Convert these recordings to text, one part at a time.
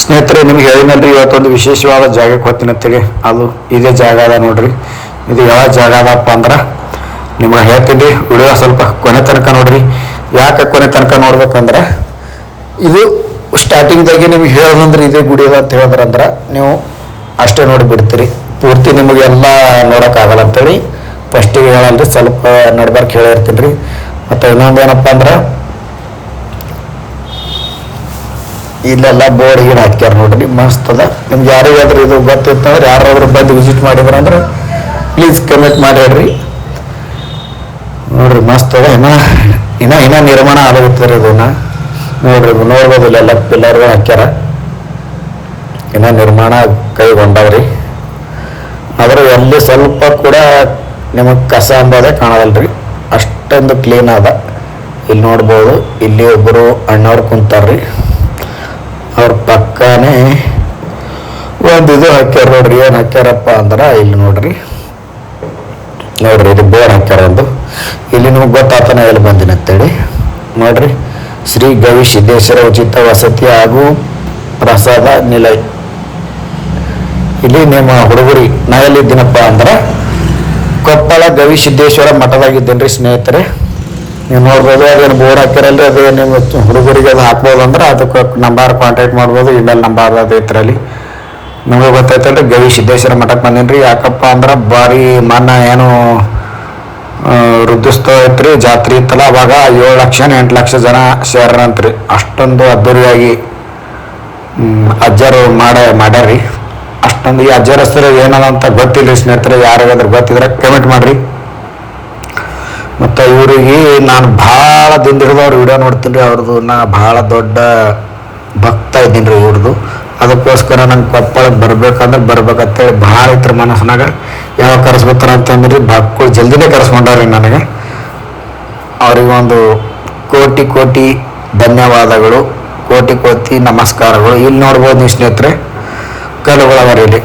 ಸ್ನೇಹಿತರೆ, ನಿಮ್ಗೆ ಹೇಳಿನಲ್ರಿ ಇವತ್ತೊಂದು ವಿಶೇಷವಾದ ಜಾಗಕ್ಕೆ ಹೋಗ್ತೀನಿ ಅಂತೇಳಿ ಅದು ಇದೇ ಜಾಗ ಅದ ನೋಡ್ರಿ. ಇದು ಯಾವ ಜಾಗ ಅದಪ್ಪ ಅಂದ್ರೆ, ನಿಮ್ಗೆ ಹೇಳ್ತೀನಿ, ವಿಡಿಯೋ ಸ್ವಲ್ಪ ಕೊನೆ ತನಕ ನೋಡ್ರಿ. ಯಾಕೆ ಕೊನೆ ತನಕ ನೋಡ್ಬೇಕಂದ್ರೆ, ಇದು ಸ್ಟಾರ್ಟಿಂಗ್ದಾಗೆ ನಿಮ್ಗೆ ಹೇಳೋದಂದ್ರೆ ಇದೇ ಗುಡಿ ಅದ ಅಂತ ಹೇಳಿದ್ರಂದ್ರೆ ನೀವು ಅಷ್ಟೇ ನೋಡಿ ಬಿಡ್ತೀರಿ ಪೂರ್ತಿ ನಿಮಗೆಲ್ಲ ನೋಡೋಕ್ಕಾಗಲ್ಲ ಅಂತೇಳಿ ಫಸ್ಟಿಗೆ ಹೇಳಲ್ರಿ, ಸ್ವಲ್ಪ ನಡ್ಬರ್ಕ್ ಹೇಳಿರ್ತೀನಿ ರೀ ಮತ್ತು ಇನ್ನೊಂದು ಏನಪ್ಪ ಅಂದ್ರೆ ಇಲ್ಲೆಲ್ಲ ಬೋರ್ಡ್ ಗೀಡ್ ಹಾಕ್ಯಾರ ನೋಡ್ರಿ, ಮಸ್ತ್ ಅದ. ನಿಮ್ಗೆ ಯಾರಿಗಾದ್ರೂ ಇದು ಗೊತ್ತಿತ್ತು ಅಂದ್ರೆ ಯಾರಾದ್ರೂ ಬಂದು ವಿಸಿಟ್ ಮಾಡಿದ್ರು ಅಂದ್ರೆ ಪ್ಲೀಸ್ ಕಮೆಂಟ್ ಮಾಡಿ ಹೇಳ್ರಿ. ನೋಡ್ರಿ, ಮಸ್ತ್ ಅದ. ಇನ್ನ ಇನ್ನ ಇನ್ನ ನಿರ್ಮಾಣ ಆಗುತ್ತೆ ಇದನ್ನ. ನೋಡ್ರಿ, ನೋಡ್ಬೋದು ಇಲ್ಲೆಲ್ಲ ಪಿಲ್ಲರ್ ಹಾಕ್ಯಾರ. ಇನ್ನ ನಿರ್ಮಾಣ ಕೈಗೊಂಡವ್ರಿ. ಆದ್ರೆ ಎಲ್ಲಿ ಸ್ವಲ್ಪ ಕೂಡ ನಿಮಗೆ ಕಸ ಅಂಬೋದೇ ಕಾಣದಲ್ರಿ. ಅಷ್ಟೊಂದು ಕ್ಲೀನ್ ಅದ. ಇಲ್ಲಿ ನೋಡ್ಬೋದು, ಇಲ್ಲಿ ಒಬ್ಬರು ಅಣ್ಣವ್ರು ಕುಂತಾರ್ರಿ. ಪಕ್ಕನೇ ಒಂದು ಇದು ಹಾಕ್ಯಾರ ನೋಡ್ರಿ, ಏನು ಹಾಕ್ಯಾರಪ್ಪ ಅಂದ್ರೆ ಇಲ್ಲಿ ನೋಡ್ರಿ. ನೋಡ್ರಿ, ಇದು ಬೋರ್ ಹಾಕ್ಯಾರ ಒಂದು. ಇಲ್ಲಿ ನಿಮ್ಗೆ ಗೊತ್ತಾತನ ಎಲ್ಲಿ ಬಂದಿನ ಅಂತೇಳಿ. ನೋಡ್ರಿ, ಶ್ರೀ ಗವಿ ಸಿದ್ದೇಶ್ವರ ಉಚಿತ ವಸತಿ ಹಾಗೂ ಪ್ರಸಾದ ನಿಲಯ. ಇಲ್ಲಿ ನಿಮ್ಮ ಹುಡುಗರಿ, ನಾ ಎಲ್ಲಿದ್ದೀನಪ್ಪ ಅಂದ್ರೆ ಕೊಪ್ಪಳ ಗವಿ ಸಿದ್ದೇಶ್ವರ ಮಠದಾಗಿದ್ದೇನ್ರಿ ಸ್ನೇಹಿತರೆ. ನೀವು ನೋಡ್ಬೋದು ಅದೇನು ಬೋರ್ಡ್ ಹಾಕಿರಲ್ಲ ಅದು ನಿಮ್ಮ ಹುಡುಗರಿಗೆ ಅದು ಹಾಕ್ಬೋದು ಅಂದ್ರೆ ಅದಕ್ಕೆ ನಂಬರ್ ಕಾಂಟ್ಯಾಕ್ಟ್ ಮಾಡ್ಬೋದು ಇಮೇಲ್ ನಂಬರ್ ಅದು ಐತ್ರಲ್ಲಿ ನಮಗೆ ಗೊತ್ತಾಯ್ತಲ್ರಿ, ಗವಿ ಸಿದ್ದೇಶ್ವರ ಮಠಕ್ಕೆ ಬಂದೇನ್ರಿ. ಯಾಕಪ್ಪ ಅಂದ್ರೆ ಭಾರಿ ಮನ್ನ ಏನು ವೃದ್ಧಿಸ್ತಾ ಐತ್ರಿ ಜಾತ್ರೆ ಇತ್ತಲ್ಲ, ಅವಾಗ ಏಳು ಲಕ್ಷ ಎಂಟು ಲಕ್ಷ ಜನ ಸೇರಂತ್ರಿ ಅಷ್ಟೊಂದು ಅದ್ದೂರಿಯಾಗಿ ಅಜ್ಜರು ಮಾಡ ಮಾಡ್ಯಾರಿ ಅಷ್ಟೊಂದು ಈ ಅಜ್ಜರ ಹೆಸರು ಏನದ ಅಂತ ಗೊತ್ತಿಲ್ಲ ಸ್ನೇಹಿತರೆ, ಯಾರಿಗಾದ್ರೂ ಗೊತ್ತಿದ್ರೆ ಕಮೆಂಟ್ ಮಾಡ್ರಿ. ಮತ್ತು ಇವರಿಗೆ ನಾನು ಭಾಳ ದಿನದ ಅವ್ರ ವಿಡಿಯೋ ನೋಡ್ತೀನಿ ರೀ ಅವ್ರದ್ದು ನಾ ಭಾಳ ದೊಡ್ಡ ಭಕ್ತ ಇದ್ದೀನಿ ರೀ ಇವ್ರದ್ದು ಅದಕ್ಕೋಸ್ಕರ ನಂಗೆ ಕೊಪ್ಪಳಕ್ಕೆ ಬರ್ಬೇಕಂದ್ರೆ ಬರ್ಬೇಕಂತೇಳಿ ಭಾಳ ಇತ್ತು ಮನಸ್ಸಿನಾಗ ಯಾವಾಗ ಕರೆಸ್ಬೇಕಾರ ಅಂತಂದ್ರಿ ಭಕ್ತರು ಜಲ್ದಿನೇ ಕರೆಸ್ಕೊಂಡವ್ರಿ ನನಗೆ. ಅವ್ರಿಗೆ ಒಂದು ಕೋಟಿ ಕೋಟಿ ಧನ್ಯವಾದಗಳು, ಕೋಟಿ ಕೋಟಿ ನಮಸ್ಕಾರಗಳು. ಇಲ್ಲಿ ನೋಡ್ಬೋದು ನೀವು ಸ್ನೇಹಿತರೆ ಕಲ್ಲುಗಳವ ಇಲ್ಲಿ,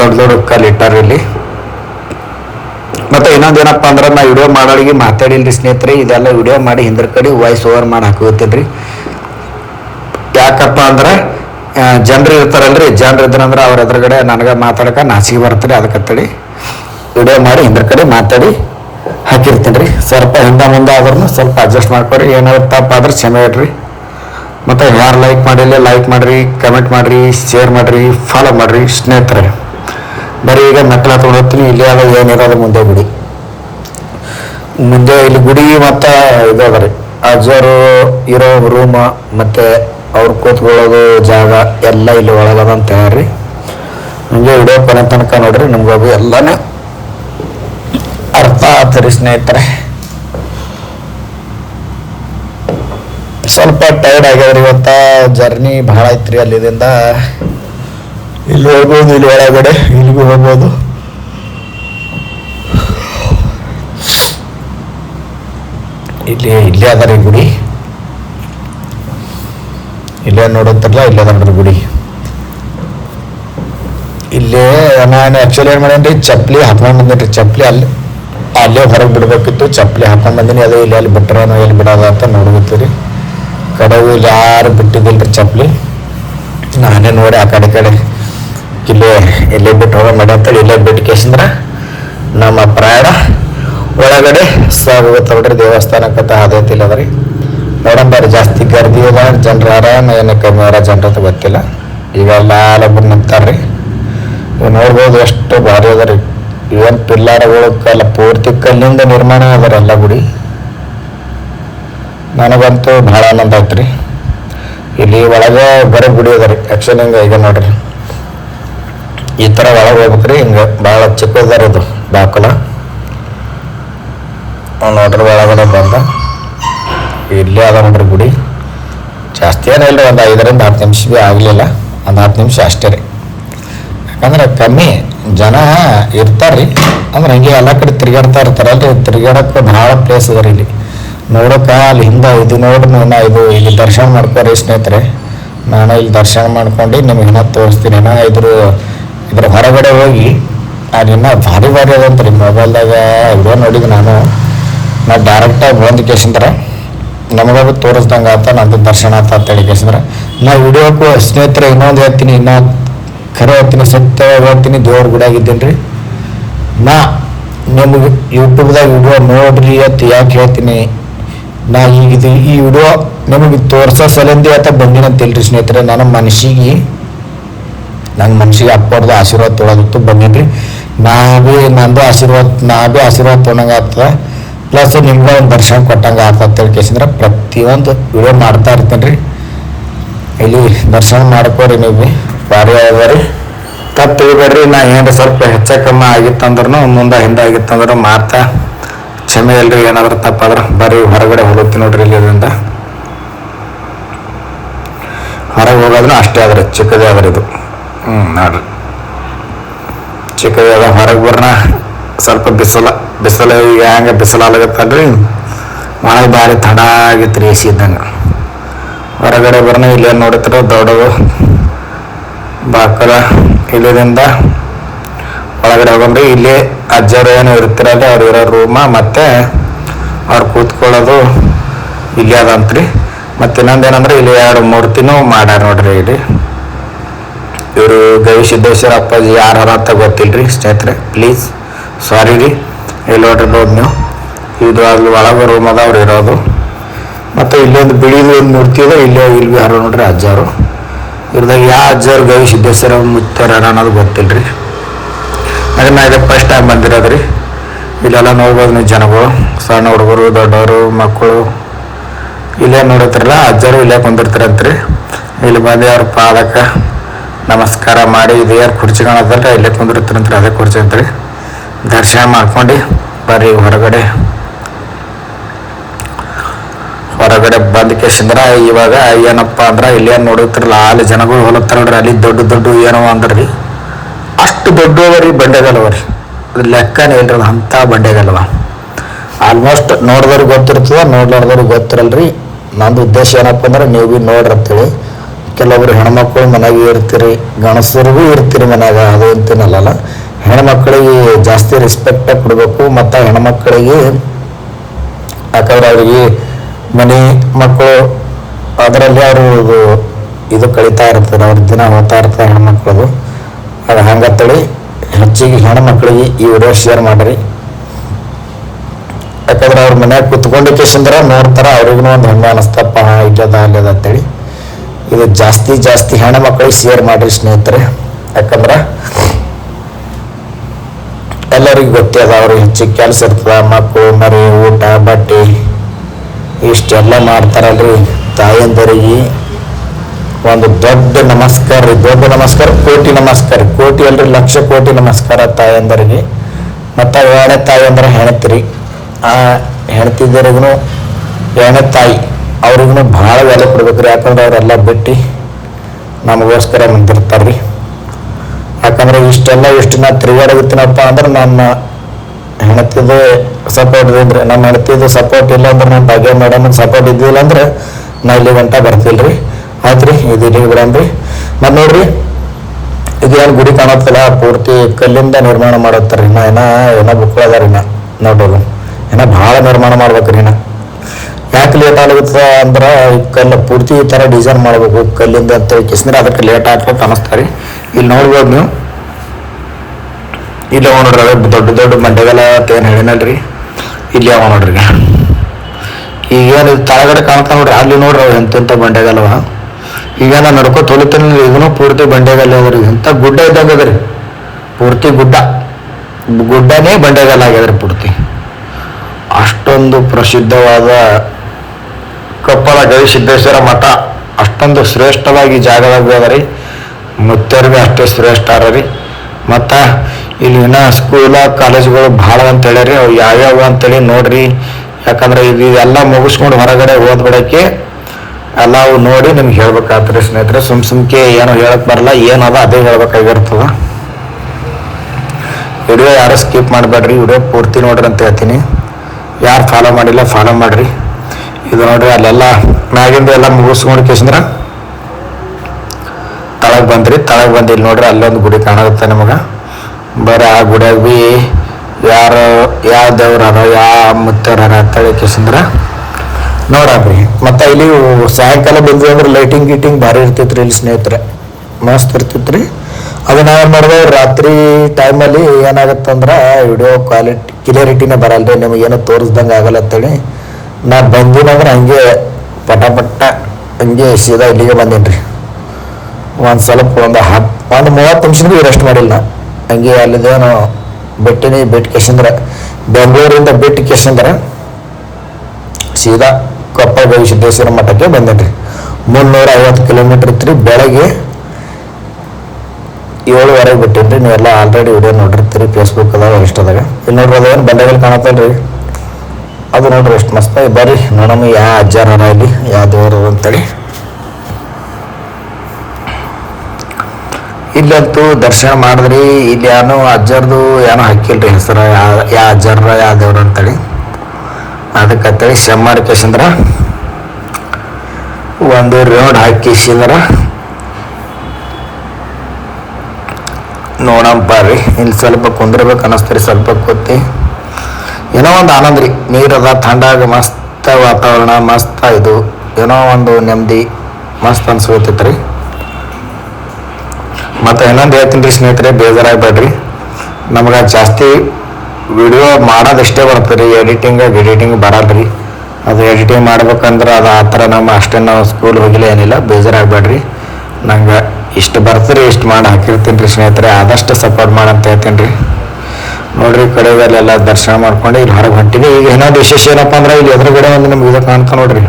ದೊಡ್ಡ ದೊಡ್ಡ ಕಲ್ಲು ಇಟ್ಟಾರ ಇಲ್ಲಿ. ಮತ್ತೆ ಇನ್ನೊಂದು ಏನಪ್ಪ ಅಂದ್ರೆ ನಾ ವಿಡಿಯೋ ಮಾಡೋಳಿಗೆ ಮಾತಾಡಿಲ್ರಿ ಸ್ನೇಹಿತರೆ, ಇದೆಲ್ಲ ವಿಡಿಯೋ ಮಾಡಿ ಹಿಂದ್ರ ಕಡೆ ವಾಯ್ಸ್ ಓವರ್ ಮಾಡಿ ಹಾಕೋತೀನಿ ಯಾಕಪ್ಪ ಅಂದ್ರೆ ಜನರು ಇರ್ತಾರಲ್ರಿ, ಜನರು ಇದ್ರಂದ್ರೆ ಅವ್ರ ಎದುರುಗಡೆ ನನಗೆ ಮಾತಾಡಕ ನಾಚಿಕೆ ಬರ್ತಾರೆ ತಡಿ ವಿಡಿಯೋ ಮಾಡಿ ಹಿಂದ್ರ ಕಡೆ ಮಾತಾಡಿ ಹಾಕಿರ್ತೀನಿ ರೀ ಸ್ವಲ್ಪ ಹಿಂದೆ ಮುಂದೆ ಆದ್ರೂ ಸ್ವಲ್ಪ ಅಡ್ಜಸ್ಟ್ ಮಾಡ್ಕೊರಿ ಏನಾದ್ರು ತಪ್ಪಾದ್ರೆ ಕ್ಷಮೆ ಇಡ್ರಿ. ಮತ್ತು ಯಾರು ಲೈಕ್ ಮಾಡಿಲ್ಲ ಲೈಕ್ ಮಾಡಿರಿ ಕಮೆಂಟ್ ಮಾಡಿರಿ ಶೇರ್ ಮಾಡಿರಿ ಫಾಲೋ ಮಾಡಿರಿ ಸ್ನೇಹಿತರೆ. ಬರೀ ಈಗ ಮೆಟ್ಲ ತೊಗೊಳತ್ತೀನಿ ಇಲ್ಲಿ ಆಗ ಏನಿರೋದು ಮುಂದೆ ಗುಡಿ. ಮುಂದೆ ಇಲ್ಲಿ ಗುಡಿ ಮತ್ತು ಇದು ಅದ ರೀ. ಇರೋ ರೂಮ ಮತ್ತು ಅವ್ರು ಕೂತ್ಕೊಳ್ಳೋದು ಜಾಗ ಎಲ್ಲ ಇಲ್ಲಿ ಒಳಗದ ಅಂತ ಹೇಳ್ರಿ ನಿಮಗೆ ವಿಡಿಯೋ ಕೊನೆ ತನಕ ನೋಡ್ರಿ, ನಮ್ಗೆ ಅದು ಎಲ್ಲನೇ ಅರ್ಥ ಆತರಿ ಸ್ನೇಹಿತರೆ. ಸ್ವಲ್ಪ ಟೈರ್ಡ್ ಆಗ್ಯಾವ್ರಿ ಇವತ್ತ ಜರ್ನಿ ಭಾಳ ಐತ್ರಿ ಅಲ್ಲಿದಿಂದ. ಇಲ್ಲಿ ಹೋಗ್ಬೋದು, ಇಲ್ಲಿ ಒಳಗಡೆ, ಇಲ್ಲಿಗೂ ಹೋಗ್ಬೋದು. ಇಲ್ಲಿ, ಇಲ್ಲೇ ಅದ ರೀ ಗುಡಿ. ಇಲ್ಲೇ ನೋಡುತ್ತಲ್ಲ ಇಲ್ಲೇ ಅದ ಗುಡಿ. ಇಲ್ಲೇ, ನಾನು ಆ್ಯಕ್ಚುಲಿ ಏನು ಮಾಡೇನಿ ಚಪ್ಪಲಿ ಹಾಕೊಂಡು ಬಂದೇನಿ ಚಪ್ಪಲಿ ಅಲ್ಲಿ ಅಲ್ಲೇ ಹೊರಗೆ ಬಿಡಬೇಕಿತ್ತು ಚಪ್ಪಲಿ ಹಾಕೊಂಡು ಬಂದೀನಿ, ಅದು ಇಲ್ಲಿ ಅಲ್ಲಿ ಬಿಟ್ಟರೇನೋ ಎಲ್ಲಿ ಬಿಡೋದ ಅಂತ ನೋಡ್ಬೇಕು ರೀ. ಕಡೆಗೂ ಇಲ್ಲಿ ಯಾರು ಬಿಟ್ಟಿದ್ದಿಲ್ಲ ರೀ ಚಪ್ಪಲಿ ನಾನೇ ನೋಡಿ ಆ ಕಡೆ ಕಡೆ. ಇಲ್ಲೇ ಇಲ್ಲೇ ಬಿಟ್ಟು ಹೋಗ ಮಾಡಿ ಅಂತೇಳಿ ಇಲ್ಲೇ ಬಿಟ್ಟು ಕೇಸಂದ್ರೆ ನಮ್ಮ ಪ್ರಯಾಣ ಒಳಗಡೆ ಸಾಗುತ್ತ ನೋಡ್ರಿ ದೇವಸ್ಥಾನಕ್ಕಂತ ಆದೈತಿಲ್ಲ ಅದ ರೀ ನೋಡಂಬರಿ ಜಾಸ್ತಿ ಗರ್ದಿ ಅದ, ಜನರು ಆರಾಮ, ಏನು ಕಮ್ಮಿ ಅವರ ಜನರ ಗೊತ್ತಿಲ್ಲ. ಈಗ ಒಬ್ಬರು ನಿಂತಾರ್ರಿ. ಇವ್ ನೋಡ್ಬೋದು ಎಷ್ಟು ಭಾರಿ ಅದ ರೀ ಇವನ್ ಪಿಲ್ಲಾರಗಳು ಕಲ್ಲ ಪೂರ್ತಿ ಕಲ್ಲಿಂದ ನಿರ್ಮಾಣ ಅದಾರ ಎಲ್ಲ ಗುಡಿ. ನನಗಂತೂ ಭಾಳ ಆನಂದ ಆಯ್ತು ಇಲ್ಲಿ ಒಳಗೆ ಬರೀ ಗುಡಿ ಅದ ರೀ ಹಿಂಗೆ ಈಗ ನೋಡ್ರಿ. ಈ ಥರ ಒಳಗೆ ಹೋಗ್ಬೇಕ್ರಿ, ಹಿಂಗೆ ಭಾಳ ಚಿಕ್ಕದಾರ ಇದು ಬಾಕಲ. ನೋಡ್ರಿ ಒಳಗಡೆ ಬಂದ. ಇಲ್ಲೇ ಅದ ನೋಡ್ರಿ ಗುಡಿ. ಜಾಸ್ತಿ ಏನಿಲ್ಲ ಒಂದು ಐದರಿಂದ ಹತ್ತು ನಿಮಿಷ ಭೀ ಆಗಲಿಲ್ಲ. ಒಂದು ಹತ್ತು ನಿಮಿಷ ಅಷ್ಟೇ ರೀ. ಯಾಕಂದ್ರೆ ಕಮ್ಮಿ ಜನ ಇರ್ತಾರ್ರಿ, ಅಂದ್ರೆ ಹಂಗೆ ಎಲ್ಲ ಕಡೆ ತಿರ್ಗಾಡ್ತಾ ಇರ್ತಾರಲ್ರಿ ತಿರ್ಗಾಡಕ್ಕೆ ಭಾಳ ಪ್ಲೇಸ್ ಅದ ರೀ ಇಲ್ಲಿ. ನೋಡೋಕೆ ಅಲ್ಲಿ ಹಿಂದೆ ಇದು ನೋಡಿ ನಾನು ಇದು ಇಲ್ಲಿ ದರ್ಶನ ಮಾಡ್ಕೋರಿ ಸ್ನೇಹಿತರೆ. ನಾನು ಇಲ್ಲಿ ದರ್ಶನ ಮಾಡ್ಕೊಂಡು ನಿಮಗೆ ಇನ್ನೂ ತೋರಿಸ್ತೀನಿ. ಇದ್ರ ಇದ್ರ ಹೊರಗಡೆ ಹೋಗಿ, ಆ ಇನ್ನೂ ಭಾರಿ ಭಾರಿ ಅದಂತ್ರಿ ಮೊಬೈಲ್ದಾಗ ವಿಡಿಯೋ ನೋಡಿದ್ದು ನಾನು. ನಾ ಡೈರೆಕ್ಟಾಗಿ ಬಂದು ಕೇಸಂದ್ರೆ, ನಮಗಾಗ ತೋರಿಸ್ದಂಗೆ ಆತ, ನಂದು ದರ್ಶನ ಆತ ಅಂತೇಳಿ ಕೇಸಂದ್ರೆ. ನಾ ವಿಡಿಯೋಕ್ಕೂ ಸ್ನೇಹಿತರೆ ಇನ್ನೊಂದು ಹೇಳ್ತೀನಿ ಇನ್ನ ಖರೆ ಹೇಳ್ತೀನಿ ಸತ್ಯ ಹೇಳ್ತೀನಿ, ದೇವ್ರ ಗುಡಿಯಾಗಿದ್ದೀನಿ ರೀ ನಾ ನಿಮ್ಗೆ ಯೂಟ್ಯೂಬ್ದಾಗ ವಿಡಿಯೋ ನೋಡ್ರಿ ಅಂತ ಯಾಕೆ ಹೇಳ್ತೀನಿ. ನಾ ಈಗ ಈ ವಿಡಿಯೋ ನಿಮಗೆ ತೋರ್ಸೋ ಸಲಂದಿ ಅಂತ ಬಂದಿನಂತಿಲ್ರಿ ಸ್ನೇಹಿತರೆ, ನನ್ನ ಮನಸ್ಸಿಗೆ. ನನ್ನ ಮನ್ಸಿಗೆ ಅಪ್ಪರ್ದು ಆಶೀರ್ವಾದ ತೊಳೋದಿತ್ತು. ಬಂದೀನಿ ನಾ ಭೀ ನಂದು ಆಶೀರ್ವಾದ ನಾ ಭೀ ಆಶೀರ್ವಾದ ತೊಗೊಂಡಂಗೆ ಆಗ್ತದೆ. ಪ್ಲಸ್ ನಿಮ್ಗೆ ಒಂದು ದರ್ಶನ ಕೊಟ್ಟಂಗೆ ಆಗ್ತದೆ ಅಂತೇಳಿ ಕೇಸಿಂದ್ರೆ ಪ್ರತಿಯೊಂದು ವಿಡಿಯೋ ಮಾಡ್ತಾ ಇರ್ತೇನೆ ರೀ ಇಲ್ಲಿ ದರ್ಶನ ಮಾಡ್ಕೋರಿ ನೀವು. ಭೀ ಭಾರಿ ರೀ ತಪ್ಪು ತಿಳಿಬೇಡ್ರಿ, ನಾ ಏನಾರ ಸ್ವಲ್ಪ ಹೆಚ್ಚು ಕಮ್ಮಿ ಆಗಿತ್ತಂದ್ರೂ ಮುಂದೆ ಹಿಂದೆ ಆಗಿತ್ತಂದ್ರೆ ಮಾತಾ ಕ್ಷಮೆ ಇಲ್ರಿ, ಏನಾದ್ರು ತಪ್ಪಾದ್ರೆ ಬರೀ ಹೊರಗಡೆ ಹೋಗುತ್ತೆ ನೋಡ್ರಿ ಇಲ್ಲಿಂದ ಹೊರಗೆ ಹೋಗೋದ್ರೂ ಅಷ್ಟೇ ಆದ್ರೆ, ಚಿಕ್ಕದೇ ಆದ್ರೆ ಇದು. ಹ್ಞೂ ನೋಡ್ರಿ ಚಿಕ್ಕದೇ ಹೊರಗೆ ಬರ್ನ. ಸ್ವಲ್ಪ ಬಿಸಿಲ, ಬಿಸಿಲು ಈಗ ಹೆಂಗೆ ಬಿಸಿಲು ಆಗತ್ತಲ್ರಿ ಒಳಗೆ ಭಾರಿ ತಡ ಆಗಿತ್ತು ರೀ ಇದ್ದಂಗೆ ಹೊರಗಡೆ ಬರ್ನ ಇಲ್ಲೇ ನೋಡಿದ್ರೆ ದೊಡ್ಡದು ಬಾಕಲ ಇಲ್ಲಿಂದ ಒಳಗಡೆ ಹೋಗ್ರಿ ಇಲ್ಲಿ ಅಜ್ಜರು ಏನು ಇರ್ತಿರಲ್ಲ, ಅವ್ರು ಇರೋ ರೂಮ, ಮತ್ತೆ ಅವ್ರು ಕೂತ್ಕೊಳ್ಳೋದು ಇಲ್ಲಿ ಅದಂತ್ರಿ. ಮತ್ತೆ ಇನ್ನೊಂದೇನಂದ್ರೆ ಇಲ್ಲಿ ಎರಡು ಮೂರ್ತಿನೂ ಮಾಡ್ಯಾರ ನೋಡ್ರಿ ಇಲ್ಲಿ. ಇವರು ಗವಿ ಸಿದ್ದೇಶ್ವರ ಅಪ್ಪಾಜಿ ಯಾರು ಅಂತ ಗೊತ್ತಿಲ್ರಿ ಸ್ನೇಹಿತರೆ ಪ್ಲೀಸ್ ಸಾರಿ ರೀ. ಇಲ್ಲಿ ನೋಡಿ ನೀವು. ಇದು ಅಲ್ಲಿ ಒಳಗೆ ರೂಮ್ ಅದ ಅವ್ರು ಇರೋದು. ಮತ್ತು ಇಲ್ಲೊಂದು ಬಿಳಿದು ಒಂದು ಮೂರ್ತಿ ಇದೆ, ಇಲ್ಲೇ ಇಲ್ಲಿ ಯಾರು ನೋಡ್ರಿ ಅಜ್ಜಾರು. ಇವ್ರದಾಗ ಯಾವ ಅಜ್ಜಾರು ಗವಿ ಸಿದ್ದೇಶ್ವರ ಮುತ್ತಾರ ಅನ್ನೋದು ಗೊತ್ತಿಲ್ರಿ. ಅದನ್ನ ಇದು ಫಸ್ಟ್ ಟೈಮ್ ಬಂದಿರೋದ್ರಿ. ಇಲ್ಲೆಲ್ಲ ನೋಡ್ಬೋದು ನೀವು ಜನಗಳು. ಸಣ್ಣ ಹುಡುಗರು, ದೊಡ್ಡವರು, ಮಕ್ಕಳು. ಇಲ್ಲೇ ನೋಡತ್ತಿರಲ್ಲ, ಅಜ್ಜರು ಇಲ್ಲೇ ಕುಂದಿರ್ತಾರಂತ್ರಿ. ಇಲ್ಲಿ ಬಂದು ಅವ್ರ ಪಾದಕ್ಕೆ ನಮಸ್ಕಾರ ಮಾಡಿ, ಇದು ಯಾರು ಕುರ್ಚಿ ಕಾಣತ್ತಲ್ಲ, ಇಲ್ಲೇ ಕುಂದಿರ್ತಾರಂತ್ರಿ ಅದೇ ಕುರ್ಚಿ ಅಂತ್ರಿ ದರ್ಶನ ಮಾಡ್ಕೊಂಡು ಬರ್ರಿ, ಹೊರಗಡೆ. ಹೊರಗಡೆ ಬಂದ ಕೇಸಿಂದ್ರ ಇವಾಗ ಏನಪ್ಪ ಅಂದ್ರೆ, ಇಲ್ಲಿ ಏನು ನೋಡುತ್ತಿರಲ್ಲ, ಅಲ್ಲಿ ಜನಗಳು ಹೊಲತ್ತಾರ ನೋಡ್ರಿ, ಅಲ್ಲಿ ದೊಡ್ಡ ದೊಡ್ಡ ಏನೋ ಅಂದ್ರಿ ಅಷ್ಟು ದೊಡ್ಡವರಿ ಬಂಡೆಗಲ್ವರಿ ಅದು ಲೆಕ್ಕನೇ ಇಲ್ರಿ ಅಂತ ಬಂಡೆಗಲ್ವ ಆಲ್ಮೋಸ್ಟ್ ನೋಡಿದವ್ರಿಗೆ ಗೊತ್ತಿರ್ತದ, ನೋಡ್ಲಾರ್ದವ್ರಿಗೆ ಗೊತ್ತಿರಲ್ರಿ. ನಂದು ಉದ್ದೇಶ ಏನಪ್ಪ ಅಂದ್ರೆ, ನೀವು ಭೀ ನೋಡ್ರಿ ಅಂತೇಳಿ. ಕೆಲವೊಬ್ರು ಹೆಣ್ಮಕ್ಳು ಮನೆಗೆ ಇರ್ತೀರಿ ಗಣಸರಿಗೂ ಇರ್ತೀರಿ ಮನ್ಯಾಗ, ಅದು ಅಂತೇನಲ್ಲ ಹೆಣ್ಮಕ್ಳಿಗೆ ಜಾಸ್ತಿ ರೆಸ್ಪೆಕ್ಟ್ ಕೊಡಬೇಕು, ಮತ್ತು ಹೆಣ್ಮಕ್ಳಿಗೆ ಯಾಕಂದ್ರೆ ಅವ್ರಿಗೆ ಮನೆ ಮಕ್ಕಳು, ಅದರಲ್ಲಿ ಅವರು ಇದು ಕಳೀತಾ ಇರ್ತಾರೆ, ಅವ್ರ ದಿನ ಹೋಗ್ತಾ ಇರ್ತಾರೆ ಹೆಣ್ಮಕ್ಳದು. ಅದು ಹಂಗತ್ತಳಿ ಹೆಚ್ಚಿಗೆ ಹೆಣ್ಮಕ್ಳಿಗೆ ಈ ವಿಡಿಯೋ ಶೇರ್ ಮಾಡಿರಿ. ಯಾಕಂದ್ರೆ ಅವ್ರ ಮನ್ಯಾಗ ಕುತ್ಕೊಂಡಿಕೆ ನೋಡ್ತಾರೆ, ಅವ್ರಿಗೂ ಒಂದು ಹೆಮ್ಮೆ ಅನಿಸ್ತಪ್ಪ ಇಲ್ಲದ ಅಲ್ಲದ ಅಂತೇಳಿ. ಇದು ಜಾಸ್ತಿ ಜಾಸ್ತಿ ಹೆಣ್ಮಕ್ಳಿಗೆ ಶೇರ್ ಮಾಡ್ರಿ ಸ್ನೇಹಿತರೆ. ಯಾಕಂದ್ರೆ ಎಲ್ಲರಿಗೂ ಗೊತ್ತೇ ಅದ ಅವ್ರಿಗೆ ಹೆಚ್ಚಿಗೆ ಕೆಲಸ ಇರ್ತದ ಮಕ್ಕಳು ಮರಿ, ಊಟ, ಬಟ್ಟೆ, ಇಷ್ಟೆಲ್ಲ ಮಾಡ್ತಾರಲ್ರಿ. ತಾಯಂದರಿಗೆ ಒಂದು ದೊಡ್ಡ ನಮಸ್ಕಾರ ರೀ, ದೊಡ್ಡ ನಮಸ್ಕಾರ, ಕೋಟಿ ನಮಸ್ಕಾರ. ಕೋಟಿ ಅಲ್ರಿ, ಲಕ್ಷ ಕೋಟಿ ನಮಸ್ಕಾರ ತಾಯಂದರಿಗೆ. ಮತ್ತು ಎಣೆ ತಾಯಿ ಅಂದ್ರೆ ಹೆಣತ್ರಿ ಆ ಹೆಣತಿದ್ದರಿಗೂ ಎಣೆ ತಾಯಿ. ಅವ್ರಿಗೂ ಭಾಳ ಬೆಲೆ ಕೊಡ್ಬೇಕ್ರಿ. ಯಾಕಂದ್ರೆ ಅವರೆಲ್ಲ ಬಿಟ್ಟು ನಮಗೋಸ್ಕರ ಬಂದಿರ್ತಾರೆ ರೀ ಯಾಕಂದ್ರೆ ಇಷ್ಟೆಲ್ಲ ಇಷ್ಟು ನಾ ತಿರುಗಾಡಗತ್ತೀನಪ್ಪ ಅಂದ್ರೆ ನನ್ನ ಹೆಣತಿದ್ದು ಸಪೋರ್ಟ್ ಇದ್ರೆ ನಮ್ಮ ಹೆಣತಿದ್ದು ಸಪೋರ್ಟ್ ಇಲ್ಲ ಅಂದ್ರೆ ನಮ್ಮ ಭಾಗ್ಯ ಮೇಡಮ್ ಸಪೋರ್ಟ್ ಇದ್ದಿಲ್ಲ ಅಂದ್ರೆ ನಾ ಇಲ್ಲಿ ಗಂಟ ಬರ್ತಿಲ್ಲ ರೀ ಆಯ್ತು ರೀ ಇದು ಇಲ್ಲಿಗೆ ಬಿಡನ್ರಿ ಮತ್ತು ನೋಡ್ರಿ, ಇದು ಏನು ಗುಡಿ ಕಾಣತ್ತಲ್ಲ, ಪೂರ್ತಿ ಕಲ್ಲಿಂದ ನಿರ್ಮಾಣ ಮಾಡತ್ತಾರ. ಇನ್ನ ಏನ, ಏನೋ ಬುಕ್ಳು ಅದಾರ ಇನ್ನ ನೋಡೋದು ಏನ ಭಾಳ ನಿರ್ಮಾಣ ಮಾಡ್ಬೇಕ್ರಿ ಇನ್ನ. ಯಾಕೆ ಲೇಟ್ ಆಗುತ್ತೆ ಅಂದ್ರೆ ಕಲ್ಲು ಪೂರ್ತಿ ಈ ಥರ ಡಿಸೈನ್ ಮಾಡಬೇಕು, ಕಲ್ಲಿಂದ ಅಂತ ಕಿಸ್ದ್ರೆ ಅದಕ್ಕೆ ಲೇಟ್ ಆಗ್ತದೆ ಅನಿಸ್ತಾರೆ ಇಲ್ಲಿ ನೋಡ್ಬೋದು ನೀವು. ಇಲ್ಲಿ ಅವ ನೋಡ್ರಿ, ಅದೇ ದೊಡ್ಡ ದೊಡ್ಡ ಮಂಡ್ಯಗಲ ಏನು ಹೇಳಿನಲ್ರಿ. ಇಲ್ಲಿ ಅವ ನೋಡ್ರಿ. ಈಗೇನು ತಳಗಡೆ ಕಾಣ್ತಾ ನೋಡ್ರಿ, ಅಲ್ಲಿ ನೋಡ್ರಿ ಅವು ಎಂತೆಂಥ ಬಂಡೆಗಲ್ವ ಈಗ ನಾ ನಡ್ಕೊತ ಹೋಗ್ತೀನಿ ಇದನ್ನು ಪೂರ್ತಿ ಬಂಡೆಗಲ್ಲ ಅದ್ರಿ ಎಂಥ ಗುಡ್ಡ ಇದ್ದಂಗೆ ಅದ್ರಿ ಪೂರ್ತಿ ಗುಡ್ಡ. ಗುಡ್ಡನೇ ಬಂಡೆಗಲ್ಲ ಆಗ್ಯದ್ರಿ ಪೂರ್ತಿ. ಅಷ್ಟೊಂದು ಪ್ರಸಿದ್ಧವಾದ ಕೊಪ್ಪಳ ಗವಿಸಿದ್ದೇಶ್ವರ ಮಠ. ಅಷ್ಟೊಂದು ಶ್ರೇಷ್ಠವಾಗಿ ಜಾಗದಾಗ ರೀ. ಮುತ್ತೇರ್ಗೆ ಅಷ್ಟೇ ಶ್ರೇಷ್ಠ ರೀ. ಮತ್ತು ಇಲ್ಲಿನ ಸ್ಕೂಲ ಕಾಲೇಜುಗಳು ಭಾಳ ಅಂತ ಹೇಳ್ಯಾರಿ. ಅವು ಯಾವ್ಯಾವ ಅಂತೇಳಿ ನೋಡ್ರಿ. ಯಾಕಂದ್ರೆ ಇದು ಎಲ್ಲ ಮುಗಿಸ್ಕೊಂಡು ಹೊರಗಡೆ ಓದ್ಬಿಡಕ್ಕೆ ಅವು ನೋಡಿ ನಿಮ್ಗೆ ಹೇಳ್ಬೇಕಾಗ್ತದೆ ಸ್ನೇಹಿತರೆ. ಸುಮ್ ಸುಮ್ಕೆ ಏನೋ ಹೇಳಕ್ ಬರಲ್ಲ. ಏನದ ಅದೇ ಹೇಳ್ಬೇಕಾಗಿರ್ತದ. ವಿಡಿಯೋ ಯಾರು ಸ್ಕಿಪ್ ಮಾಡಬೇಡ್ರಿ. ವಿಡಿಯೋ ಪೂರ್ತಿ ನೋಡ್ರಿ ಅಂತ ಹೇಳ್ತೀನಿ. ಯಾರು ಫಾಲೋ ಮಾಡಿಲ್ಲ ಫಾಲೋ ಮಾಡ್ರಿ. ಇದು ನೋಡ್ರಿ, ಅಲ್ಲೆಲ್ಲ ಮ್ಯಾಗಿಂದ ಎಲ್ಲ ಮುಗಿಸ್ಕೊಂಡು ಕೇಸಂದ್ರ? ತಳಗ್ ಬಂದ್ರಿ, ತಳಗ್ ಬಂದು ಇಲ್ಲಿ ನೋಡ್ರಿ, ಅಲ್ಲೊಂದು ಗುಡಿ ಕಾಣುತ್ತೆ ನಿಮಗೆ. ಬರ ಆ ಗುಡಿಯಾಗ ಬಿ ಯಾರು, ಯಾವ ದೇವ್ರಾರ ಯಾವ ಮುತ್ತವ್ರಾರ ಅಂತೇಳಿ ಕೇಸಂದ್ರ? ನೋಡ್ರಿ ಮತ್ತೆ ಇಲ್ಲಿ ಸಾಯಂಕಾಲ ಬಂದ್ವಿ ಅಂದ್ರೆ ಲೈಟಿಂಗ್ ಗೀಟಿಂಗ್ ಭಾರಿ ಇರ್ತೈತ್ರಿ ಇಲ್ಲಿ ಸ್ನೇಹಿತರೆ. ಮಸ್ತ್ ಇರ್ತೈತ್ರಿ. ಅದು ನಾವೇನು ಮಾಡಿದೆ ರಾತ್ರಿ ಟೈಮಲ್ಲಿ ಏನಾಗತ್ತಂದ್ರೆ ವಿಡಿಯೋ ಕ್ವಾಲಿಟಿ ಕ್ಲಿಯರಿಟಿನೇ ಬರಲ್ರಿ, ನಿಮಗೆ ಏನೋ ತೋರಿಸ್ದಂಗೆ ಆಗಲ್ಲ ಅಂತೇಳಿ ನಾ ಬಂದಿನಂದ್ರೆ ಹಂಗೆ ಪಟ ಪಟ್ಟ ಹಂಗೆ ಸೀದಾ ಇಲ್ಲಿಗೆ ಬಂದೇನ್ರಿ ಒಂದು ಸ್ವಲ್ಪ ಒಂದು ಹತ್ತು ಒಂದು ಮೂವತ್ತು ನಿಮಿಷ ಭೀ ರೆಸ್ಟ್ ಮಾಡಿಲ್ಲ. ನಾ ಹಂಗೆ ಅಲ್ಲಿದೇನು ಬಿಟ್ಟಿನಿ ಬಿಟ್ಟು ಕೇಸಂದ್ರೆ ಬೆಂಗಳೂರಿಂದ ಬಿಟ್ಟು ಕೇಸಂದ್ರೆ ಸೀದಾ ಕೊಪ್ಪ ಗವಿಸಿದ್ದೇಶ್ವರ ಮಠಕ್ಕೆ ಬಂದೇನ್ರಿ ಮುನ್ನೂರ ಐವತ್ತು ಕಿಲೋಮೀಟ್ರ್ ಇತ್ತು ಬೆಳಗ್ಗೆ ಏಳುವರೆಗೆ ಬಿಟ್ಟಿನ್ರಿ ನೀವೆಲ್ಲ ಆಲ್ರೆಡಿ ವಿಡಿಯೋ ನೋಡಿರ್ತೀರಿ ಫೇಸ್ಬುಕ್ ಅದಾವ ಇಷ್ಟದಾಗ ಇಲ್ಲಿ ನೋಡ್ರಿ, ಅದೇನು ಬಂಡೆಗಳು ಕಾಣತ್ತಲ್ರಿ. ಅದು ನೋಡ್ರಿ ಎಷ್ಟು ಮಸ್ತ್. ಬರ್ರಿ. ನೋಡಮ್ಮ ಯಾವ ಅಜ್ಜಾರ ಇಲ್ಲಿ ಯಾವ ದೇವರು ಅಂತೇಳಿ. ಇಲ್ಲಂತೂ ದರ್ಶನ ಮಾಡಿದ್ರಿ, ಇಲ್ಲಿ ಏನೋ ಅಜ್ಜರ್ದು ಏನೋ ಹಾಕಿಲ್ರಿ ಹೆಸರು, ಯಾ ಯಾ ಅಜ್ಜರ ಯಾವ ದೇವ್ರು ಅಂತೇಳಿ. ಅದಕ್ಕೆ ಅಂತೇಳಿ ಶಮ್ ಮಾಡ್ಕೇಶಂದ್ರ ಒಂದು ರೋಡ್ ಹಾಕಿಸಿದ್ರ ನೋಡಂಪ ರೀ ಇಲ್ಲಿ ಸ್ವಲ್ಪ ಕುಂದ್ರಬೇಕು ಅನ್ನಿಸ್ತೀರಿ ಸ್ವಲ್ಪ ಕೂತಿ. ಏನೋ ಒಂದು ಆನಂದ ರೀ. ನೀರದ ಥಂಡಾಗ ಮಸ್ತ್ ವಾತಾವರಣ, ಮಸ್ತ್ ಇದು. ಏನೋ ಒಂದು ನೆಮ್ಮದಿ, ಮಸ್ತ್ ಅನ್ಸ್ಕೊತೈತೆ ರೀ ಮತ್ತು ಇನ್ನೊಂದು ಹೇಳ್ತೀನಿ ರೀ ಸ್ನೇಹಿತರೆ ಬೇಜಾರಾಗಬೇಡ್ರಿ ನಮ್ಗೆ ಜಾಸ್ತಿ ವಿಡಿಯೋ ಮಾಡೋದಷ್ಟೇ ಬರ್ತದೆ ರೀ. ಎಡಿಟಿಂಗ್ ಎಡಿಟಿಂಗ್ ಬರಲ್ರಿ ಅದು ಎಡಿಟಿಂಗ್ ಮಾಡ್ಬೇಕಂದ್ರೆ ಅದು ಆ ಥರ ನಮ್ಮ ಅಷ್ಟೇ ನಾವು ಸ್ಕೂಲ್ ಹೋಗಿಲ್ಲ, ಏನಿಲ್ಲ. ಬೇಜಾರಾಗಬೇಡ್ರಿ ನಂಗೆ ಇಷ್ಟು ಬರ್ತೀರಿ ಇಷ್ಟು ಮಾಡಿ ಹಾಕಿರ್ತೀನಿ ರೀ ಸ್ನೇಹಿತರೆ. ಆದಷ್ಟು ಸಪೋರ್ಟ್ ಮಾಡಂತ ಹೇಳ್ತೀನಿ ರೀ. ನೋಡ್ರಿ ಕಡೆಗಲ್ಲೆಲ್ಲ ದರ್ಶನ ಮಾಡ್ಕೊಂಡು ಇಲ್ಲಿ ಹೊರಗೆ ಹೊಂಟಿವಿ. ಈಗ ಇನ್ನೊಂದು ವಿಶೇಷ ಏನಪ್ಪ ಅಂದ್ರೆ ಇಲ್ಲಿ ಎದುರುಗಡೆ ಒಂದು ನಿಮ್ಗೆ ಇದು ಕಾಣ್ತಾ ನೋಡ್ರಿ.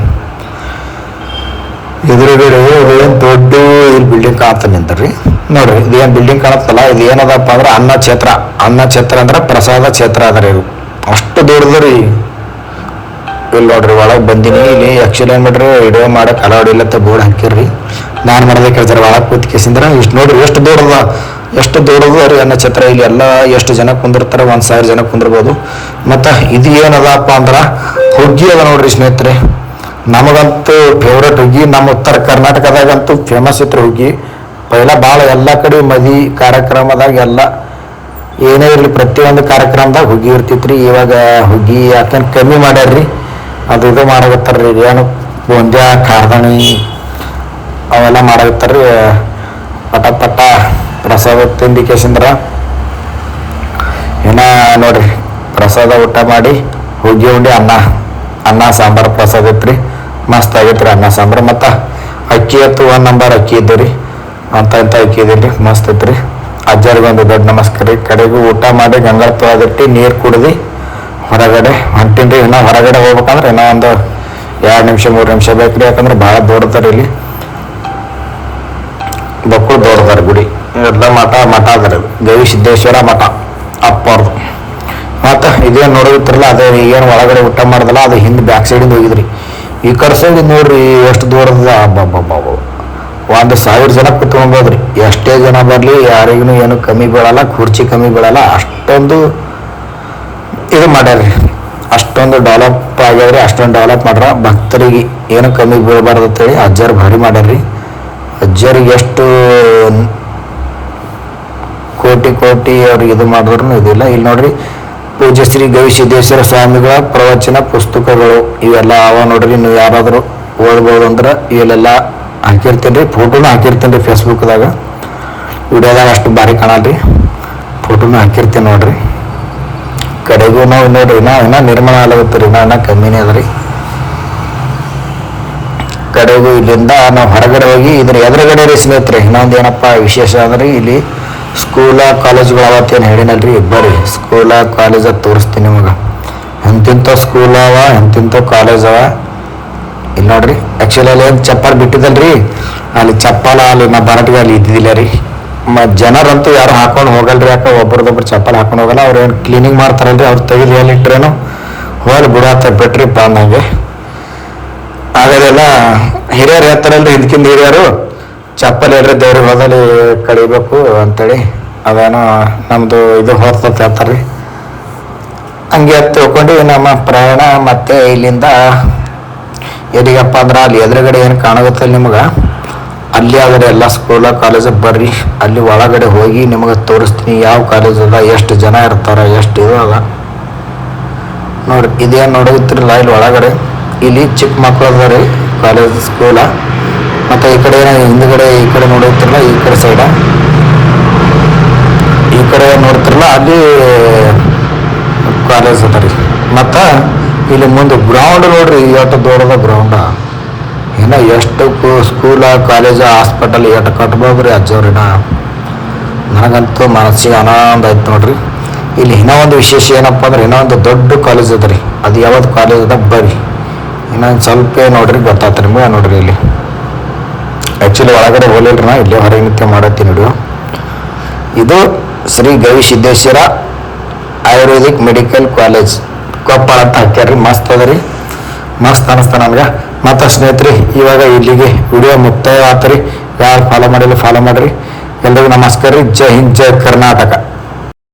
ಎದುರುಗಡೆ ಏನು ದೊಡ್ಡ ಇಲ್ಲಿ ಬಿಲ್ಡಿಂಗ್ ಕಾಣ್ತಾ ನಿಂತ್ರಿ. ನೋಡ್ರಿ ಇದೇನು ಬಿಲ್ಡಿಂಗ್ ಕಾಣತ್ತಲ್ಲ, ಇದು ಏನದಪ್ಪ ಅಂದ್ರೆ ಅನ್ನ ಕ್ಷೇತ್ರ. ಅನ್ನ ಕ್ಷೇತ್ರ ಅಂದ್ರೆ ಪ್ರಸಾದ ಕ್ಷೇತ್ರ ಅದ ರೀ ಅಷ್ಟು ದೊಡ್ಡದು ರೀ. ಇಲ್ಲಿ ನೋಡ್ರಿ, ಒಳಗೆ ಬಂದಿನಿ. ಇಲ್ಲಿ ಆ್ಯಕ್ಚುಲಿ ಏನು ಮಾಡ್ರಿ ವಿಡಿಯೋ ಮಾಡಕ್ಕೆ ಅಲೌಡ್ ಬೋರ್ಡ್ ಹಾಕಿರ್ರಿ ನಾನು ಮಾಡೋದೇ ಕೇಳ್ತಾರೆ, ಒಳಗೆ ಕೂತ್ ಕೇಸಿಂದ್ರೆ. ಇಷ್ಟು ನೋಡ್ರಿ, ಎಷ್ಟು ದೂರದ ಎಷ್ಟು ದೂರದ ರೀ ಅನ್ನ ಛತ್ರ? ಇಲ್ಲಿ ಎಲ್ಲ ಎಷ್ಟು ಜನ ಕುಂದಿರ್ತಾರೆ? ಒಂದು ಸಾವಿರ ಜನ ಕುಂದಿರ್ಬೋದು. ಮತ್ತು ಇದು ಏನದಪ್ಪ ಅಂದ್ರೆ, ಹುಗ್ಗಿ ಅದ ನೋಡ್ರಿ ಸ್ನೇಹಿತರೆ. ನಮಗಂತೂ ಫೇವ್ರೇಟ್ ಹುಗ್ಗಿ. ನಮ್ಮ ಉತ್ತರ ಕರ್ನಾಟಕದಾಗಂತೂ ಫೇಮಸ್ ಇತ್ತು ಹುಗ್ಗಿ. ಪೈಲ ಭಾಳ ಎಲ್ಲ ಕಡೆ ಮದಿ ಕಾರ್ಯಕ್ರಮದಾಗ ಎಲ್ಲ ಏನೇ ಇರಲಿ ಪ್ರತಿಯೊಂದು ಕಾರ್ಯಕ್ರಮದಾಗ ಹುಗ್ಗಿ ಇರ್ತಿತ್ರಿ. ಇವಾಗ ಹುಗ್ಗಿ ಯಾಕಂದ್ರೆ ಕಮ್ಮಿ ಮಾಡ್ಯಾರ್ರಿ? ಅದು ಇದು ಮಾಡಕತ್ತಾರ್ರಿ. ಏನು ಬೂಂದ್ಯ ಕಾರ್ದಾಣಿ ಅವೆಲ್ಲ ಮಾಡಕತ್ತಾರ್ರಿ. ಪಟ ಪಟ ಪ್ರಸಾದ ತಿಂದಿಕೇಶಂದ್ರ ಇನ್ನ ನೋಡ್ರಿ, ಪ್ರಸಾದ ಊಟ ಮಾಡಿ ಹುಗ್ಗಿ ಉಂಡಿ, ಅನ್ನ ಅನ್ನ, ಸಾಂಬಾರು ಪ್ರಸಾದ ಇತ್ರಿ ಮಸ್ತ್ ಆಗೈತ್ರಿ ಅನ್ನ, ಸಾಂಬಾರು. ಮತ್ತು ಅಕ್ಕಿ ಎತ್ತು ಒಂದು ನಂಬರ್ ಅಕ್ಕಿ ಇದ್ದು ರೀ ಅಂತ ಇಂಥ ಅಕ್ಕಿ ಇದಿಲ್ರಿ ಮಸ್ತ್ ಐತ್ರಿ. ಅಜ್ಜರಿಗೆ ಒಂದು ದೊಡ್ಡ ನಮಸ್ಕಾರ ರೀ. ಕಡೆಗೂ ಊಟ ಮಾಡಿ ಗಂಗಾಳ ತೊಳೆದಿಟ್ಟು ನೀರು ಕುಡ್ದು ಹೊರಗಡೆ ಹೊಂಟಿನ್ರಿ. ಇನ್ನೂ ಹೊರಗಡೆ ಹೋಗ್ಬೇಕಂದ್ರೆ ಇನ್ನೂ ಒಂದು ಎರಡು ನಿಮಿಷ, ಮೂರು ನಿಮಿಷ ಬೇಕ್ರಿ. ಯಾಕಂದ್ರೆ ಭಾಳ ದೊಡ್ಡದಾರ ಇಲ್ಲಿ. ಬಕ್ಕಳು ದೊಡ್ಡದಾರ ಗುಡಿ. ಎಲ್ಲ ಮಠ ಮಠ ಅದರ ಗವಿ ಸಿದ್ದೇಶ್ವರ ಮಠ ಅಪ್ಪವ್ರದ್ದು ಮತ್ತು ಇದೇನು ನೋಡಿರ್ತಿರಲ್ಲ ಅದೇ ಏನು ಒಳಗಡೆ ಊಟ ಮಾಡ್ದಲ್ಲ, ಅದು ಹಿಂದೆ ಬ್ಯಾಕ್ ಸೈಡಿಂದ ಹೋಗಿದ್ರಿ. ಈ ಕಡೆ ಸೈಡ್ ನೋಡ್ರಿ, ಎಷ್ಟು ದೂರದ ಬಾಬು ಒಂದು ಸಾವಿರ ಜನ ಕುತ್ಕೊಂಡ್ರಿ ಎಷ್ಟೇ ಜನ ಬರಲಿ, ಯಾರಿಗೂ ಏನು ಕಮ್ಮಿ ಬೀಳಲ್ಲ ಕುರ್ಚಿ ಕಮ್ಮಿ ಬೀಳಲ್ಲ, ಅಷ್ಟೊಂದು ಇದು ಮಾಡ್ಯಾರ್ರಿ. ಅಷ್ಟೊಂದು ಡೆವಲಪ್ ಆಗ್ಯಾವ್ರಿ, ಅಷ್ಟೊಂದು ಡೆವಲಪ್ ಮಾಡ್ರ. ಭಕ್ತರಿಗೆ ಏನು ಕಮ್ಮಿ ಬೀಳಬಾರ್ದು ಅಂತೇಳಿ ಅಜ್ಜರು ಭಾರಿ ಮಾಡ್ಯಾರ್ರಿ. ಅಜ್ಜರಿಗೆ ಎಷ್ಟು ಕೋಟಿ ಕೋಟಿ ಅವ್ರಿಗೆ ಇದು ಮಾಡಿದ್ರು ಇದಿಲ್ಲ. ಇಲ್ಲಿ ನೋಡ್ರಿ ಪೂಜ್ಯ ಶ್ರೀ ಗವಿಸಿದ್ದೇಶ್ವರ ಸ್ವಾಮಿಗಳ ಪ್ರವಚನ ಪುಸ್ತಕಗಳು ಇವೆಲ್ಲ ಅವ ನೋಡ್ರಿ, ನೀವು ಯಾರಾದರೂ ಓದ್ಬೋದು ಅಂದ್ರೆ ಇವೆಲ್ಲ ಹಾಕಿರ್ತೀನಿ ರೀ ಫೋಟೋನು ಹಾಕಿರ್ತೀನಿ ರೀ ಫೇಸ್ಬುಕ್ದಾಗ ವಿಡಿಯೋದಾಗ ಅಷ್ಟು ಭಾರಿ ಕಾಣಲ್ರಿ. ಫೋಟೋನು ಹಾಕಿರ್ತೀನಿ ನೋಡ್ರಿ. ಕಡೆಗೂ ನಾವು ನೋಡ್ರಿ ಇನ್ನ ಇನ್ನ ನಿರ್ಮಾಣ ಆಗುತ್ತೆ ರೀ ಇನ್ನ ಕಮ್ಮಿನೇ ಅದ ಕಡೆಗೂ ಇಲ್ಲಿಂದ ನಾವು ಹೊರಗಡೆ ಹೋಗಿ ಇದ್ರ, ಎದುರುಗಡೆ ರೀ ಸ್ನೇಹಿತರೆ, ಇನ್ನೊಂದು ಏನಪ್ಪ ವಿಶೇಷ ಅಂದ್ರೆ ಇಲ್ಲಿ ಸ್ಕೂಲ ಕಾಲೇಜ್ಗಳು ಅವತ್ತೇನು ಹೇಳಿನಲ್ರಿ? ಬರ್ರಿ ಸ್ಕೂಲ ಕಾಲೇಜ ತೋರಿಸ್ತೀನಿ ನಿಮಗೆ. ಎಂತಿಂಥ ಸ್ಕೂಲ್ ಅವ ಎಂತಿಂಥ ಕಾಲೇಜ್ ಅವ. ಇಲ್ಲಿ ನೋಡ್ರಿ ಆ್ಯಕ್ಚುಲಿ ಅಲ್ಲಿ ಏನು ಚಪ್ಪಲ್ ಬಿಟ್ಟಿದ್ದಲ್ರಿ ಅಲ್ಲಿ ಚಪ್ಪಲ, ಅಲ್ಲಿ ನಾ ಬರಟಿಗೆ ಅಲ್ಲಿ ಇದ್ದಿದ್ದಿಲ್ಲ ರೀ. ಮ ಜನರಂತೂ ಯಾರು ಹಾಕೊಂಡು ಹೋಗಲ್ರಿ ಯಾಕೆ ಒಬ್ರದೊಬ್ರು ಚಪ್ಪಲ್ ಹಾಕೊಂಡು ಹೋಗಲ್ಲ. ಅವ್ರು ಏನು ಕ್ಲೀನಿಂಗ್ ಮಾಡ್ತಾರಲ್ರಿ, ಅವ್ರು ತೆಗೆದು ಏನು ಇಟ್ರೇನು? ಹೋಗಿ ಬಿಡತ್ತ ಬಿಟ್ರಿ ಅಂದಂಗೆ ಆಗದೆಲ್ಲ ಹಿರಿಯರು ಹೇಳ್ತಾರಲ್ರಿ ಇದಕ್ಕಿಂತ ಹಿರಿಯರು ಚಪ್ಪಲಿ ಹೇಳ್ರಿ ದೇವ್ರಿಗೆ ಹೊಲದಲ್ಲಿ ಕಡಿಬೇಕು ಅಂತೇಳಿ. ಅದೇನೋ ನಮ್ಮದು ಇದು ಹೊರ್ತಂತ ಹೇಳ್ತಾರೆ. ಹಂಗೆ ತಿಳ್ಕೊಂಡು ನಮ್ಮ ಪ್ರಯಾಣ ಮತ್ತೆ ಇಲ್ಲಿಂದ ಎಲ್ಲಿಗಪ್ಪ ಅಂದ್ರೆ ಅಲ್ಲಿ ಎದುರುಗಡೆ ಏನು ಕಾಣುತ್ತಲ್ಲ ನಿಮಗೆ? ಅಲ್ಲಿ ಆದರೆ ಎಲ್ಲ ಸ್ಕೂಲ ಕಾಲೇಜ್ ಬರ್ರಿ. ಅಲ್ಲಿ ಒಳಗಡೆ ಹೋಗಿ ನಿಮಗೆ ತೋರಿಸ್ತೀನಿ ಯಾವ ಕಾಲೇಜ್ ಅದ, ಎಷ್ಟು ಜನ ಇರ್ತಾರೆ, ಎಷ್ಟು ಇದು ಅದ. ನೋಡ್ರಿ, ಇದೇನು ನೋಡುತ್ತಿರಲ್ಲ ಇಲ್ಲಿ ಒಳಗಡೆ. ಇಲ್ಲಿ ಚಿಕ್ಕ ಮಕ್ಕಳು ಅದ ರೀ ಕಾಲೇಜ್ ಸ್ಕೂಲ ಮತ್ತು ಈ ಕಡೆ ಹಿಂದ್ಗಡೆ ಈ ಕಡೆ ನೋಡುತ್ತಿರಲ್ಲ ಈ ಕಡೆ ಸೈಡ ಈ ಕಡೆ ನೋಡ್ತಿರಲ್ಲ, ಅಲ್ಲಿ ಕಾಲೇಜ್ ಅದ ರೀ. ಮತ್ತು ಇಲ್ಲಿ ಮುಂದೆ ಗ್ರೌಂಡ್ ನೋಡ್ರಿ ಎಷ್ಟು ದೊಡ್ಡದ ಗ್ರೌಂಡ ಏನೋ ಎಷ್ಟು ಸ್ಕೂಲ ಕಾಲೇಜ್ ಹಾಸ್ಪಿಟಲ್ ಎಷ್ಟು ಕಟ್ಬೋದ್ರಿ ಅಜ್ಜವ್ರಿನ? ನನಗಂತೂ ಮನಸ್ಸಿಗೆ ಆನಂದ ಆಯ್ತು ನೋಡ್ರಿ. ಇಲ್ಲಿ ಇನ್ನೂ ಒಂದು ವಿಶೇಷ ಏನಪ್ಪ ಅಂದ್ರೆ, ಇನ್ನೂ ಒಂದು ದೊಡ್ಡ ಕಾಲೇಜ್ ಅದ ರೀ. ಅದು ಯಾವ್ದು ಕಾಲೇಜ್ ಅದ? ಬರ್ರಿ ಇನ್ನೊಂದು ಸ್ವಲ್ಪ ನೋಡ್ರಿ, ಗೊತ್ತಾತ್ರಿ ನಿಮಗೆ ನೋಡ್ರಿ ಇಲ್ಲಿ. ಆ್ಯಕ್ಚುಲಿ ಒಳಗಡೆ ಹೋಲಿಲ್ರಿ ನಾ, ಇಲ್ಲೇ ಹೊರಗೆ ನಿತ್ಯ ಮಾಡತ್ತೀನಿ ನೋಡು. ಇದು ಶ್ರೀ ಗವಿ ಸಿದ್ದೇಶ್ವರ ಆಯುರ್ವೇದಿಕ್ ಮೆಡಿಕಲ್ ಕಾಲೇಜ್. ಕೊಪ್ಪಳ ಅಂತ ಹಾಕ್ಯಾರ್ರಿ, ಮಸ್ತ್ ಅದ ರೀ. ಮಸ್ತ್ ಅನಿಸ್ತ ನಮ್ಗೆ ಮತ್ತು ಸ್ನೇಹಿತರಿ, ಇವಾಗ ಇಲ್ಲಿಗೆ ವಿಡಿಯೋ ಮುಕ್ತಾಯ ಆತ್ರಿ ಯಾರು ಫಾಲೋ ಮಾಡಿಲ್ಲ ಫಾಲೋ ಮಾಡಿರಿ. ಎಲ್ರಿಗೂ ನಮಸ್ಕಾರ ರೀ. ಜೈ ಹಿಂದ್, ಜೈ ಕರ್ನಾಟಕ.